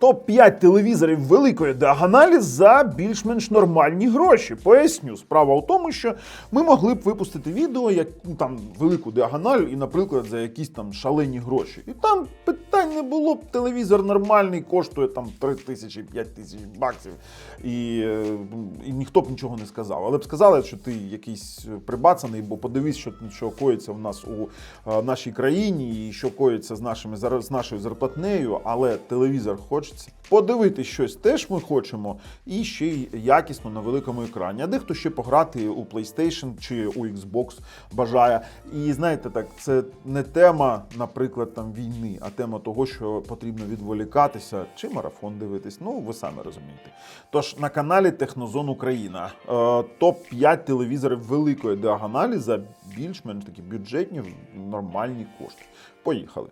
Топ-5 телевізорів великої діагоналі за більш-менш нормальні гроші. Поясню, справа в тому, що ми могли б випустити відео, як ну, там велику діагональ, і, наприклад, за якісь там шалені гроші. І там питань не було б. Телевізор нормальний, коштує там 3 тисячі, 5 тисяч баксів. І, е, і ніхто б нічого не сказав. Але б сказали, що ти якийсь прибацаний, бо подивись, що, що коїться в нас у е, нашій країні, і що коїться з нашими з нашою зарплатнею, але телевізор хочеться. Подивитись щось теж ми хочемо, і ще й якісно на великому екрані. А дехто ще пограти у PlayStation чи у Xbox бажає. І знаєте, так, це не тема, наприклад, там війни, а тема того, що потрібно відволікатися чи марафон дивитись. Ну, ви самі розумієте. Тож на каналі Технозон Україна е, топ-5 телевізорів великої діагоналі за більш-менш такі бюджетні нормальні кошти. Поїхали.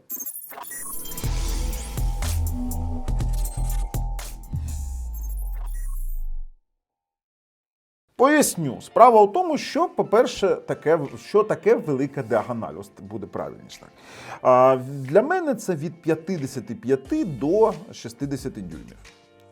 Поясню, справа в тому, що, по-перше, таке, що таке велика діагональ, ось буде правильніше так. А, для мене це від 55 до 60 дюймів.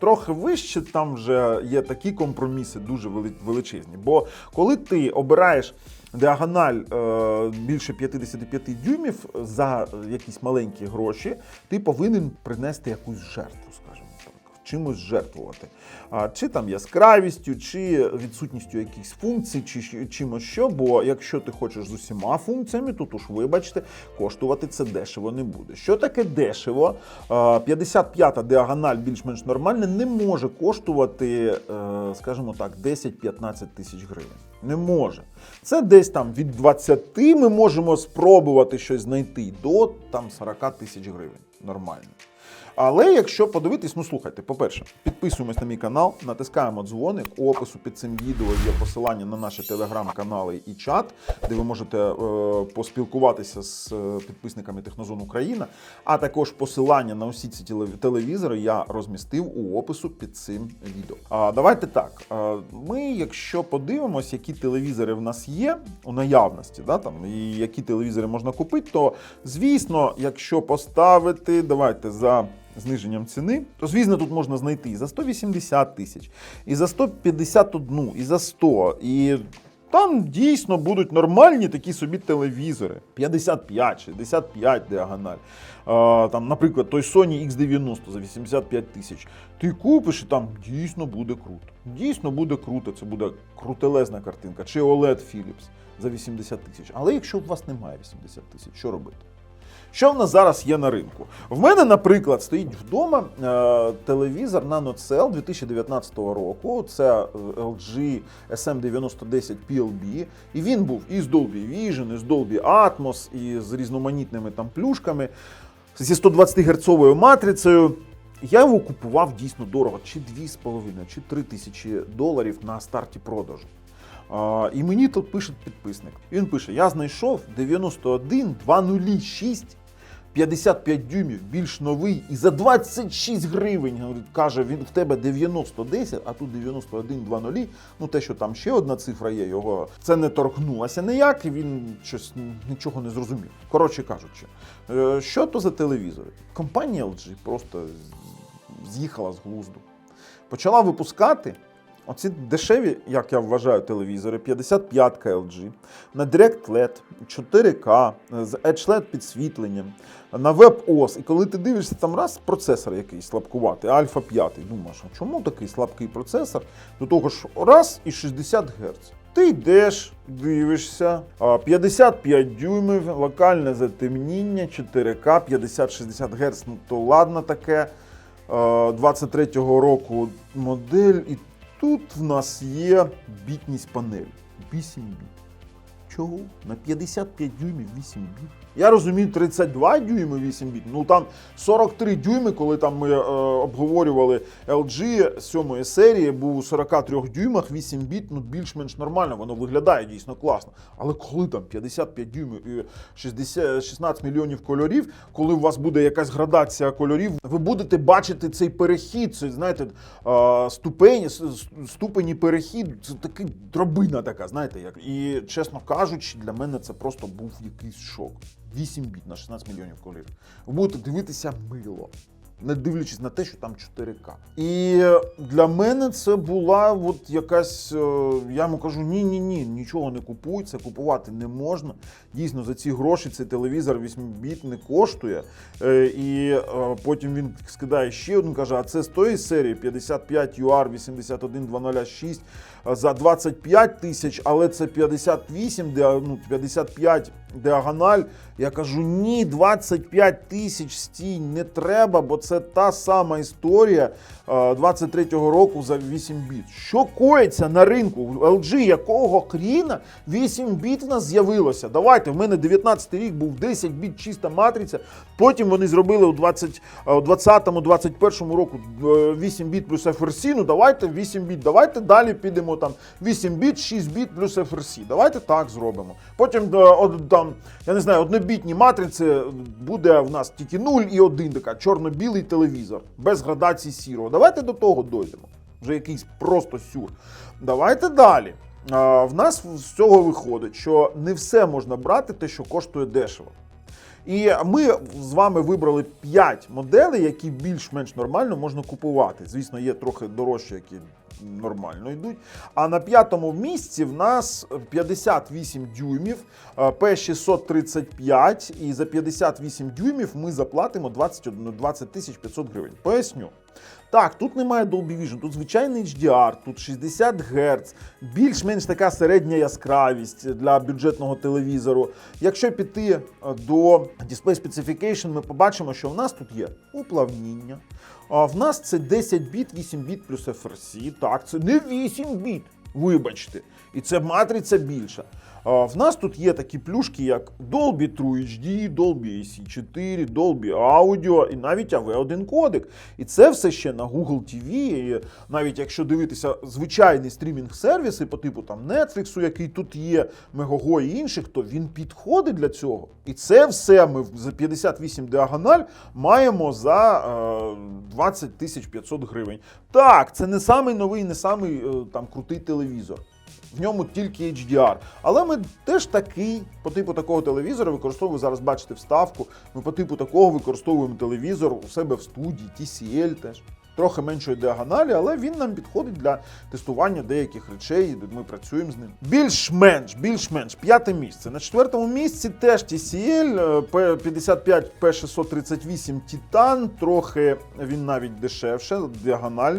Трохи вище там вже є такі компроміси дуже величезні. Бо коли ти обираєш діагональ е, більше 55 дюймів за якісь маленькі гроші, ти повинен принести якусь жертву, чимось жертвувати. Чи там яскравістю, чи відсутністю якихось функцій, чи чимось що. Бо якщо ти хочеш з усіма функціями, то уж вибачте, коштувати це дешево не буде. Що таке дешево? 55-та діагональ більш-менш нормальна не може коштувати, е, скажімо так, 10-15 тисяч гривень. Не може. Це десь там від 20 ми можемо спробувати щось знайти до там 40 тисяч гривень. Нормально. Але якщо подивитись, ну слухайте, по-перше, підписуємось на мій канал, натискаємо дзвоник. У опису під цим відео є посилання на наші телеграм-канали і чат, де ви можете е, поспілкуватися з е, підписниками Технозон Україна. А також посилання на усі ці телевізори я розмістив у опису під цим відео. А давайте так. е, Ми, якщо подивимось, які телевізори в нас є у наявності, да, там, і які телевізори можна купити, то звісно, якщо поставити, давайте за зниженням ціни, то звісно тут можна знайти і за 180 тисяч, і за 151, і за 100. І там дійсно будуть нормальні такі собі телевізори. 55, 65 діагональ. А, там, наприклад, той Sony X90 за 85 тисяч. Ти купиш і там дійсно буде круто. Дійсно буде круто, це буде крутелезна картинка. Чи OLED Philips за 80 тисяч. Але якщо у вас немає 80 тисяч, що робити? Що в нас зараз є на ринку? В мене, наприклад, стоїть вдома е, телевізор NanoCell 2019 року. Це LG SM9010 PLB. І він був і з Dolby Vision, і з Dolby Atmos, і з різноманітними там плюшками, зі 120 герцовою матрицею. Я його купував дійсно дорого, чи 2,5, чи 3 тисячі доларів на старті продажу. А, і мені тут пише підписник. Він пише: я знайшов 91 206 55 дюймів, більш новий, і за 26 гривень. Каже, він в тебе 90-10, а тут 91-2.0. Ну те, що там ще одна цифра є, його це не торкнулося ніяк, і він щось нічого не зрозумів. Коротше кажучи, е, що то за телевізори? Компанія LG просто з'їхала з глузду. Почала випускати Оці дешеві, як я вважаю, телевізори, 55 LG, на Direct LED, 4К, з Edge LED підсвітленням, на WebOS. І коли ти дивишся, там раз процесор якийсь слабкуватий, Альфа 5, думаєш, а чому такий слабкий процесор? До того ж, раз і 60 Гц. Ти йдеш, дивишся, 55 дюймів, локальне затемніння, 4К, 50-60 Гц, ну то ладно таке. е, 23-го року модель, і тут в нас є бітність панель 8 біт. Чого? На 55 дюймів 8 біт. Я розумію, 32 дюйми 8 біт. Ну там 43 дюйми, коли там ми е, обговорювали LG 7 серії, був у 43 дюймах 8 біт, ну більш-менш нормально, воно виглядає дійсно класно. Але коли там 55 дюймів і 60, 16 мільйонів кольорів, коли у вас буде якась градація кольорів, ви будете бачити цей перехід, це знаєте, е, ступені, ступені перехід, це такий дробина така, знаєте, як. І чесно кажучи, для мене це просто був якийсь шок. 8 біт на 16 мільйонів колір. Ви будете дивитися мило. Не дивлячись на те, що там 4К. І для мене це була от якась. е, Я йому кажу: ні, ні, ні, нічого не купуй, це купувати не можна. Дійсно, за ці гроші цей телевізор 8 біт не коштує. Е, І е, потім він скидає ще один, каже: а це з тої серії 55 UR 81206 е, за 25 тисяч, але це 58, де- ну, 55 діагональ. Я кажу, ні, 25 тисяч стій не треба, бо це та сама історія 23-го року за 8 біт. Що коїться на ринку? LG якого хріна 8 біт в нас з'явилося? Давайте, в мене 19 рік був 10 біт чиста матриця. Потім вони зробили у 20, е, у 20-му, 21-му року е, 8 біт плюс FRC. Ну давайте 8 біт. Давайте далі підемо там 8 біт, 6 біт плюс FRC. Давайте так зробимо. Потім е, от, там, я не знаю, однобітні матриці буде в нас тільки 0 і 1, така чорно-білий телевізор, без градації сірого. Давайте до того дойдемо. Вже якийсь просто сюр. Давайте далі. А, в нас з цього виходить, що не все можна брати, те, що коштує дешево. І ми з вами вибрали 5 моделей, які більш-менш нормально можна купувати. Звісно, є трохи дорожчі, які нормально йдуть. А на п'ятому місці в нас 58 дюймів, е, P635, і за 58 дюймів ми заплатимо 21 20 тисяч 500 гривень. Поясню. Так, тут немає Dolby Vision, тут звичайний HDR, тут 60 Гц, більш-менш така середня яскравість для бюджетного телевізору. Якщо піти е, до Display Specification, ми побачимо, що в нас тут є уплавніння. А в нас це 10 біт, 8 біт плюс FRC. Так, це не 8 біт, вибачте. І це матриця більша. В нас тут є такі плюшки, як Dolby True HD, Dolby AC4, Dolby Audio і навіть AV1 кодек. І це все ще на Google TV. І навіть якщо дивитися звичайні стрімінг-сервіси по типу там Netflix, який тут є, Megogo і інших, то він підходить для цього. І це все ми за 58 діагональ маємо за е, 20 тисяч 500 гривень. Так, це не самий новий, не самий е, там крутий телевізор. В ньому тільки HDR. Але ми теж такий, по типу такого телевізора використовуємо, зараз бачите вставку. Ми по типу такого використовуємо телевізор у себе в студії, TCL теж. Трохи меншої діагоналі, але він нам підходить для тестування деяких речей, де ми працюємо з ним. Більш-менш, більш-менш, п'яте місце. На четвертому місці теж TCL е, P55 P638 Titan, трохи він навіть дешевше, діагональ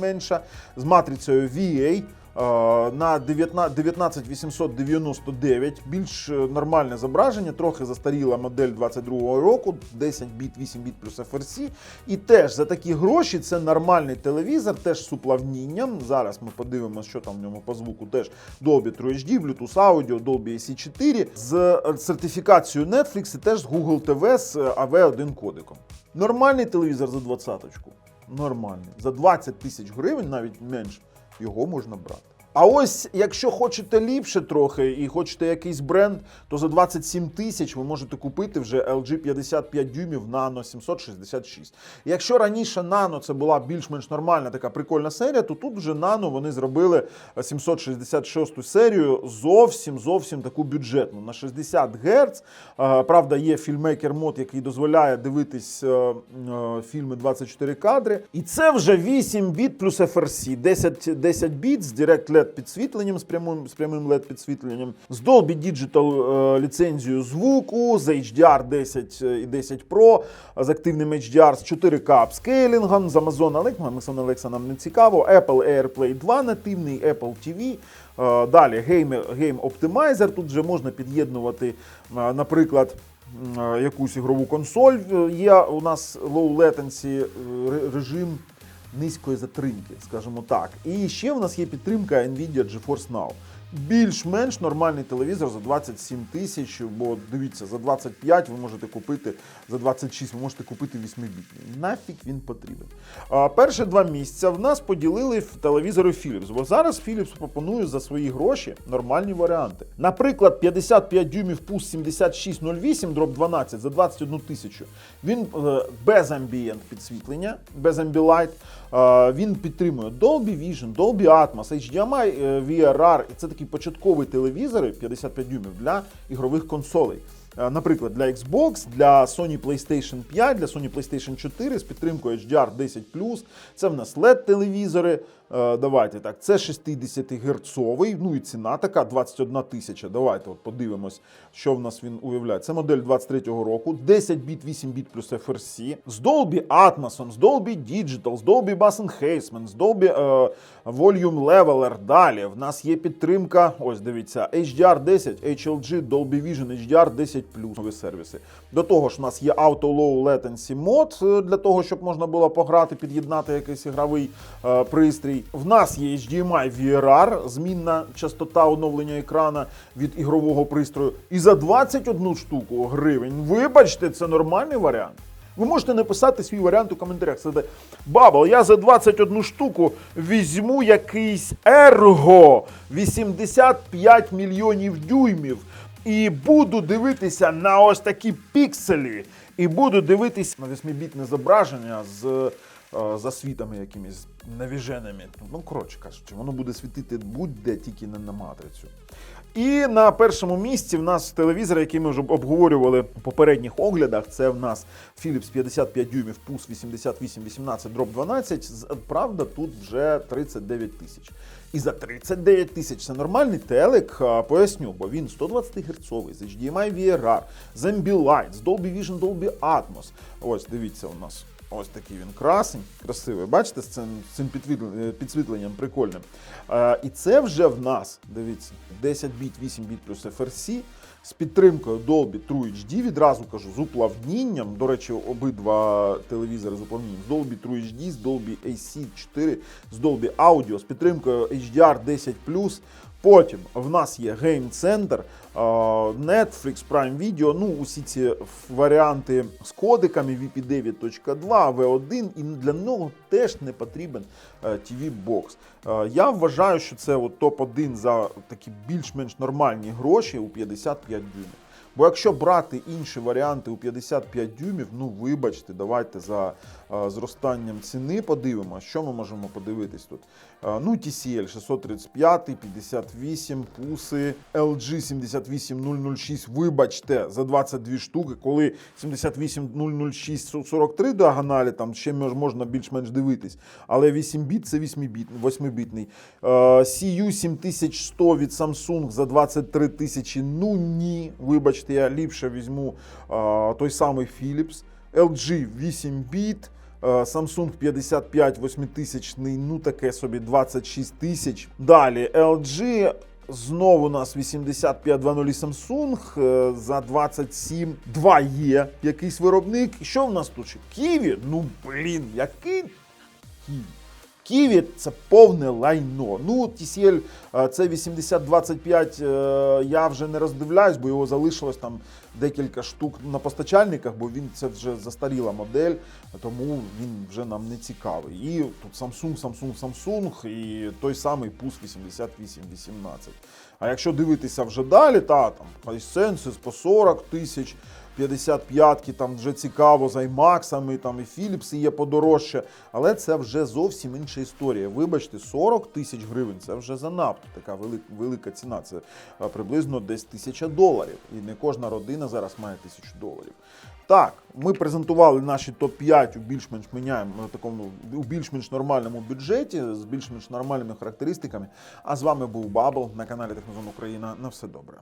менша, з матрицею VA. Е, на 19 19899 більш е, нормальне зображення, трохи застаріла модель 22-го року, 10 біт, 8 біт плюс FRC. І теж за такі гроші це нормальний телевізор, теж з уплавнінням. Зараз ми подивимося, що там в ньому по звуку. Теж Dolby True HD, Bluetooth Audio, Dolby AC4 з е, сертифікацією Netflix і теж з Google TV з AV1 кодиком. Нормальний телевізор за двадцяточку. Нормальний. За 20 тисяч гривень, навіть менше, його можна брати. А ось, якщо хочете ліпше трохи і хочете якийсь бренд, то за 27 тисяч ви можете купити вже LG 55 дюймів Nano 766. Якщо раніше Nano це була більш-менш нормальна така прикольна серія, то тут вже Nano вони зробили 766 серію зовсім зовсім таку бюджетну на 60 Гц. Е, Правда, є фільмейкер мод, який дозволяє дивитись е, е, фільми 24 кадри. І це вже 8 біт плюс FRC, 10, 10 біт з Direct LED підсвітленням, з прямим, з прямим LED підсвітленням, з Dolby Digital е, ліцензією звуку, з HDR 10 і 10 Pro, з активним HDR, з 4K апскейлінгом, з Amazon Alexa, Amazon Alexa нам не цікаво, Apple AirPlay 2 нативний, Apple TV. Е, Далі Game, Optimizer. Тут вже можна під'єднувати, е, наприклад, е, якусь ігрову консоль. Е, Є у нас low latency е, режим низької затримки, скажімо так. І ще в нас є підтримка Nvidia GeForce Now. Більш-менш нормальний телевізор за 27 тисяч, бо дивіться, за 25 ви можете купити, за 26 ви можете купити 8-бітний. Нафіг він потрібен. А, перші два місця в нас поділили в телевізори Philips, бо зараз Philips пропонує за свої гроші нормальні варіанти. Наприклад, 55 дюймів PUS 7608 дроп 12 за 21 тисячу. Він е, без ambient підсвітлення, без. Е, він підтримує Dolby Vision, Dolby Atmos, HDMI, е, VRR. І це такі початкові телевізори 55 дюймів для ігрових консолей. Е, Наприклад, для Xbox, для Sony PlayStation 5, для Sony PlayStation 4 з підтримкою HDR 10 Це в нас LED-телевізори. Е, Давайте так, це 60 герцовий, ну і ціна така 21 тисяча. Давайте от подивимось, що в нас він уявляє. Це модель 23-го року, 10 біт, 8 біт плюс FRC, з Dolby Atmos, з Dolby Digital, з Dolby Bass Enhancement, з Dolby е, Volume Leveler. Далі в нас є підтримка. Ось дивіться, HDR 10, HLG, Dolby Vision, HDR 10 нові сервіси. До того ж, у нас є Auto Low Latency е, для того, щоб можна було пограти, під'єднати якийсь ігровий е, пристрій. В нас є HDMI VRR, змінна частота оновлення екрана від ігрового пристрою. І за 21 штуку гривень. Вибачте, це нормальний варіант. Ви можете написати свій варіант у коментарях. Це Бабл, я за 21 штуку візьму якийсь ерго 85 мільйонів дюймів і буду дивитися на ось такі пікселі. І буду дивитися на восьмибітне зображення з е, засвітами якимись навіженими. Ну, коротше кажучи, воно буде світити будь-де тільки не на матрицю. І на першому місці в нас телевізор, який ми вже обговорювали в попередніх оглядах. Це в нас Philips 55 дюймів PUS 8818 дроб 12. Правда, тут вже 39 тисяч. І за 39 тисяч це нормальний телек, поясню, бо він 120 герцовий з HDMI VRR, з Ambilight, з Dolby Vision, Dolby Atmos. Ось дивіться у нас. Ось такий він красень, красивий. Бачите, з цим, цим е, підсвітленням прикольним. Е, і це вже в нас, дивіться, 10 біт, 8 біт плюс FRC з підтримкою Dolby True HD, відразу кажу, з уплавнінням. До речі, обидва телевізори з уплавнінням. З Dolby True HD, з Dolby AC4, з Dolby Audio, з підтримкою HDR 10 Потім в нас є Game Center, Netflix, Prime Video, ну усі ці варіанти з кодиками VP9.2, V1, і для нього теж не потрібен е, TV Box. Е, Я вважаю, що це от топ-1 за такі більш-менш нормальні гроші у 55 дюймів. Бо якщо брати інші варіанти у 55 дюймів, ну вибачте, давайте за зростанням ціни подивимося, що ми можемо подивитись тут. Ну, TCL 635, 58, пуси, LG 78006, вибачте, за 22 штуки, коли 78006 43 діагоналі, там ще можна більш-менш дивитись. Але 8 біт це 8 біт, 8-бітний. Е, CU 7100 від Samsung за 23 тисячі. Ну ні, вибачте, я ліпше візьму е, той самий Philips. LG 8 біт. Samsung 55 8000, ну таке собі 26 тисяч. Далі LG. Знову у нас 8520 Samsung е, за 27. 2 є якийсь виробник. Що в нас тут ще? Ківі? Ну блін, який Ківі? Ківі це повне лайно. Ну, TCL е, це 8025 е, я вже не роздивляюсь, бо його залишилось там декілька штук на постачальниках, бо він це вже застаріла модель, тому він вже нам не цікавий. І тут Samsung, Samsung, Samsung і той самий PUS 8818. А якщо дивитися вже далі, та там Hisense по 40 тисяч. 55-ки, там вже цікаво з аймаксами, там і Philips є подорожче. Але це вже зовсім інша історія. Вибачте, 40 тисяч гривень це вже занадто така велика, велика ціна. Це е, приблизно десь тисяча доларів. І не кожна родина зараз має тисячу доларів. Так, ми презентували наші топ-5 у більш-менш міняємо такому у більш-менш нормальному бюджеті з більш-менш нормальними характеристиками. А з вами був Бабл на каналі Технозон Україна. На все добре.